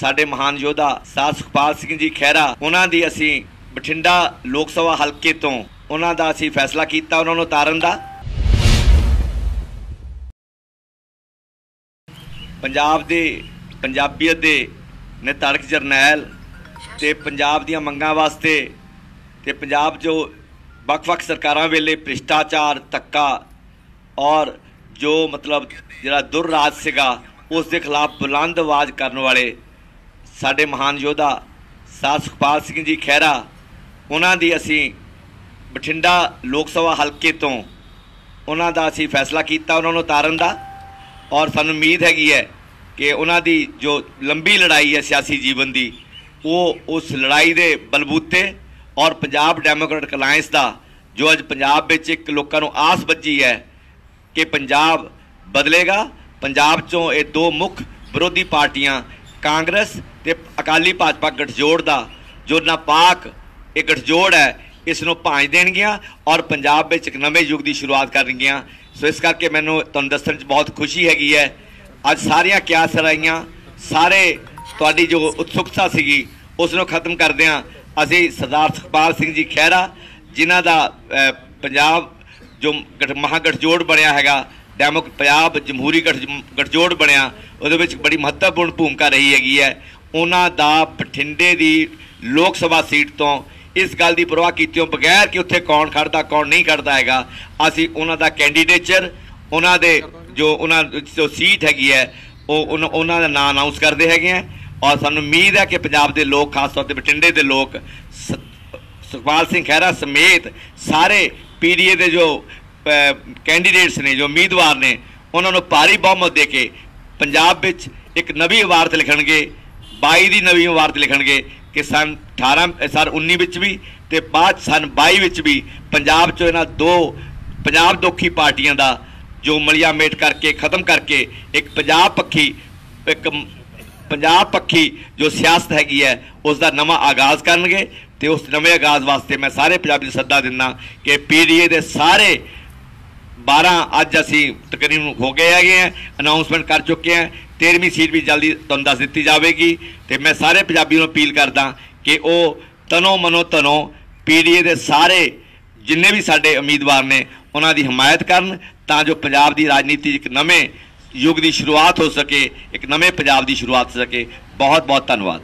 ਸਾਡੇ ਮਹਾਨ ਯੋਧਾ ਸਾਧ ਸੁਖਪਾਲ ਸਿੰਘ ਜੀ ਖਹਿਰਾ, ਉਹਨਾਂ ਦੀ ਅਸੀਂ ਬਠਿੰਡਾ ਲੋਕ ਸਭਾ ਹਲਕੇ ਤੋਂ ਉਹਨਾਂ ਦਾ ਅਸੀਂ ਫੈਸਲਾ ਕੀਤਾ, ਉਹਨਾਂ ਨੂੰ ਉਤਾਰਨ ਦਾ। ਪੰਜਾਬ ਦੇ ਪੰਜਾਬੀਅਤ ਦੇ ਨਿਤੜਕ ਜਰਨੈਲ ਤੇ ਪੰਜਾਬ ਦੀਆਂ ਮੰਗਾਂ ਵਾਸਤੇ ਤੇ ਪੰਜਾਬ ਜੋ ਵੱਖ-ਵੱਖ ਸਰਕਾਰਾਂ ਵੇਲੇ ਭ੍ਰਿਸ਼ਟਾਚਾਰ, ਧੱਕਾ ਔਰ ਜੋ ਮਤਲਬ ਜਿਹੜਾ ਦੁਰਰਾਜ ਸੀਗਾ, ਉਸ ਦੇ ਖਿਲਾਫ ਬੁਲੰਦ ਆਵਾਜ਼ ਕਰਨ ਵਾਲੇ ਸਾਡੇ ਮਹਾਨ ਯੋਧਾ ਸਾਧ ਸੁਖਪਾਲ ਸਿੰਘ ਜੀ ਖਹਿਰਾ, ਉਹਨਾਂ ਦੀ ਅਸੀਂ ਬਠਿੰਡਾ ਲੋਕ ਸਭਾ ਹਲਕੇ ਤੋਂ ਉਹਨਾਂ ਦਾ ਅਸੀਂ ਫੈਸਲਾ ਕੀਤਾ, ਉਹਨਾਂ ਨੂੰ ਉਤਾਰਨ ਦਾ। ਔਰ ਸਾਨੂੰ ਉਮੀਦ ਹੈਗੀ ਹੈ ਕਿ ਉਹਨਾਂ ਦੀ ਜੋ ਲੰਬੀ ਲੜਾਈ ਹੈ ਸਿਆਸੀ ਜੀਵਨ ਦੀ, ਉਹ ਉਸ ਲੜਾਈ ਦੇ ਬਲਬੂਤੇ ਔਰ ਪੰਜਾਬ ਡੈਮੋਕ੍ਰੈਟਿਕ ਅਲਾਈਅੰਸ ਦਾ, ਜੋ ਅੱਜ ਪੰਜਾਬ ਵਿੱਚ ਇੱਕ ਲੋਕਾਂ ਨੂੰ ਆਸ ਬੱਜੀ ਹੈ ਕਿ ਪੰਜਾਬ ਬਦਲੇਗਾ। ਪੰਜਾਬ ਚੋਂ ਇਹ ਦੋ ਮੁੱਖ ਵਿਰੋਧੀ ਪਾਰਟੀਆਂ ਕਾਂਗਰਸ ਤੇ ਅਕਾਲੀ ਭਾਜਪਾ ਗਠਜੋੜ ਦਾ, ਜੋ ਨਾਪਾਕ ਇਹ ਗਠਜੋੜ ਹੈ, ਇਸ ਨੂੰ ਭਾਂਜ ਦੇਣਗੀਆਂ ਔਰ ਪੰਜਾਬ ਵਿੱਚ ਇੱਕ ਨਵੇਂ ਯੁੱਗ ਦੀ ਸ਼ੁਰੂਆਤ ਕਰਨਗੀਆਂ। ਸੋ ਇਸ ਕਰਕੇ ਮੈਨੂੰ ਤੁਹਾਨੂੰ ਦੱਸਣ 'ਚ ਬਹੁਤ ਖੁਸ਼ੀ ਹੈਗੀ ਹੈ। ਅੱਜ ਸਾਰੀਆਂ ਕਿਆਸ ਰਾਈਆਂ ਸਾਰੇ ਤੁਹਾਡੀ ਜੋ ਉਤਸੁਕਤਾ ਸੀਗੀ, ਉਸ ਨੂੰ ਖਤਮ ਕਰਦਿਆਂ ਅਸੀਂ ਸਰਦਾਰ ਸੁਖਪਾਲ ਸਿੰਘ ਜੀ ਖਹਿਰਾ, ਜਿਨ੍ਹਾਂ ਦਾ ਪੰਜਾਬ ਜੋ ਗਠ ਮਹਾਗਠਜੋੜ ਬਣਿਆ ਹੈਗਾ ਡੈਮੋ ਪੰਜਾਬ ਜਮਹੂਰੀ ਗਠ ਗਠਜੋੜ ਬਣਿਆ, ਉਹਦੇ ਵਿੱਚ ਬੜੀ ਮਹੱਤਵਪੂਰਨ ਭੂਮਿਕਾ ਰਹੀ ਹੈਗੀ ਹੈ। ਉਹਨਾਂ ਦਾ ਬਠਿੰਡੇ ਦੀ ਲੋਕ ਸਭਾ ਸੀਟ ਤੋਂ ਇਸ ਗੱਲ ਦੀ ਪਰਵਾਹ ਕੀਤਿਓਂ ਬਗੈਰ ਕਿ ਉੱਥੇ ਕੌਣ ਖੜਦਾ, ਕੌਣ ਨਹੀਂ ਖੜਦਾ ਹੈਗਾ। ਅਸੀਂ ਉਹਨਾਂ ਦਾ ਕੈਂਡੀਡੇਚਰ, ਉਹਨਾਂ ਦੇ ਜੋ ਉਹਨਾਂ ਜੋ ਸੀਟ ਹੈਗੀ ਹੈ, ਉਹ ਉਹਨਾਂ- ਉਹਨਾਂ ਦਾ ਨਾਮ ਅਨਾਉਂਸ ਕਰਦੇ ਹੈਗੇ ਆ। ਔਰ ਸਾਨੂੰ ਉਮੀਦ ਹੈ ਕਿ ਪੰਜਾਬ ਦੇ ਲੋਕ, ਖਾਸ ਤੌਰ ਤੇ ਬਠਿੰਡੇ ਦੇ ਲੋਕ, ਸ- ਸੁਖਪਾਲ ਸਿੰਘ ਖਹਿਰਾ ਸਮੇਤ ਸਾਰੇ ਪੀਡੀਏ ਦੇ ਜੋ ਕੈਂਡੀਡੇਟਸ ਨੇ, ਜੋ ਉਮੀਦਵਾਰ ਨੇ, ਉਹਨਾਂ ਨੂੰ ਭਾਰੀ ਬਹੁਮਤ ਦੇ ਕੇ ਪੰਜਾਬ ਵਿੱਚ ਇੱਕ ਨਵੀਂ ਇਮਾਰਤ ਲਿਖਣਗੇ 22 ਦੀ ਨਵੀਂ ਇਮਾਰਤ ਲਿਖਣਗੇ, ਕਿ ਸਨ 18 ਸਨ 19 ਵਿੱਚ ਵੀ ਤੇ ਬਾਅਦ ਸਨ 22 ਵਿੱਚ ਵੀ ਪੰਜਾਬ 'ਚੋਂ ਇਹਨਾਂ ਦੋ, ਪੰਜਾਬ ਦੋਖੀ ਪਾਰਟੀਆਂ ਦਾ, ਜੋ ਮਲਿਆ ਮੇਟ ਕਰਕੇ, ਖਤਮ ਕਰਕੇ ਇੱਕ ਪੰਜਾਬ ਪੱਖੀ, ਇੱਕ ਪੰਜਾਬ ਪੱਖੀ ਜੋ ਸਿਆਸਤ ਹੈਗੀ ਹੈ ਉਸ ਦਾ ਨਵਾਂ ਆਗਾਜ਼ ਕਰਨਗੇ ਤੇ ਉਸ ਨਵੇਂ ਆਗਾਜ਼ ਵਾਸਤੇ ਮੈਂ ਸਾਰੇ ਪੰਜਾਬੀ ਨੂੰ ਸੱਦਾ ਦਿੰਦਾ ਕਿ ਪੀਡੀਏ ਦੇ ਸਾਰੇ 12 ਅੱਜ ਅਸੀਂ ਤਕਰੀਬਨ ਹੋ ਗਏ ਹੈਗੇ ਆ ਅਨਾਉਂਸਮੈਂਟ ਕਰ ਚੁੱਕੇ ਆ। 13ਵੀਂ ਸੀਟ ਵੀ ਜਲਦੀ ਤੁਹਾਨੂੰ ਦੱਸ ਦਿੱਤੀ ਜਾਵੇਗੀ ਤੇ ਮੈਂ ਸਾਰੇ ਪੰਜਾਬੀਆਂ ਨੂੰ ਅਪੀਲ ਕਰਦਾ ਕਿ ਉਹ ਤਨੋ ਮਨੋ ਤਨੋ ਪੀਡੀਏ ਦੇ ਸਾਰੇ ਜਿੰਨੇ ਵੀ ਸਾਡੇ ਉਮੀਦਵਾਰ ਨੇ, ਉਹਨਾਂ ਦੀ ਹਮਾਇਤ ਕਰਨ ਤਾਂ ਜੋ ਪੰਜਾਬ ਦੀ ਰਾਜਨੀਤੀ ਇੱਕ ਨਵੇਂ ਯੁੱਗ ਦੀ ਸ਼ੁਰੂਆਤ ਹੋ ਸਕੇ, ਇੱਕ ਨਵੇਂ ਪੰਜਾਬ ਦੀ ਸ਼ੁਰੂਆਤ ਹੋ ਸਕੇ। ਬਹੁਤ ਬਹੁਤ ਧੰਨਵਾਦ।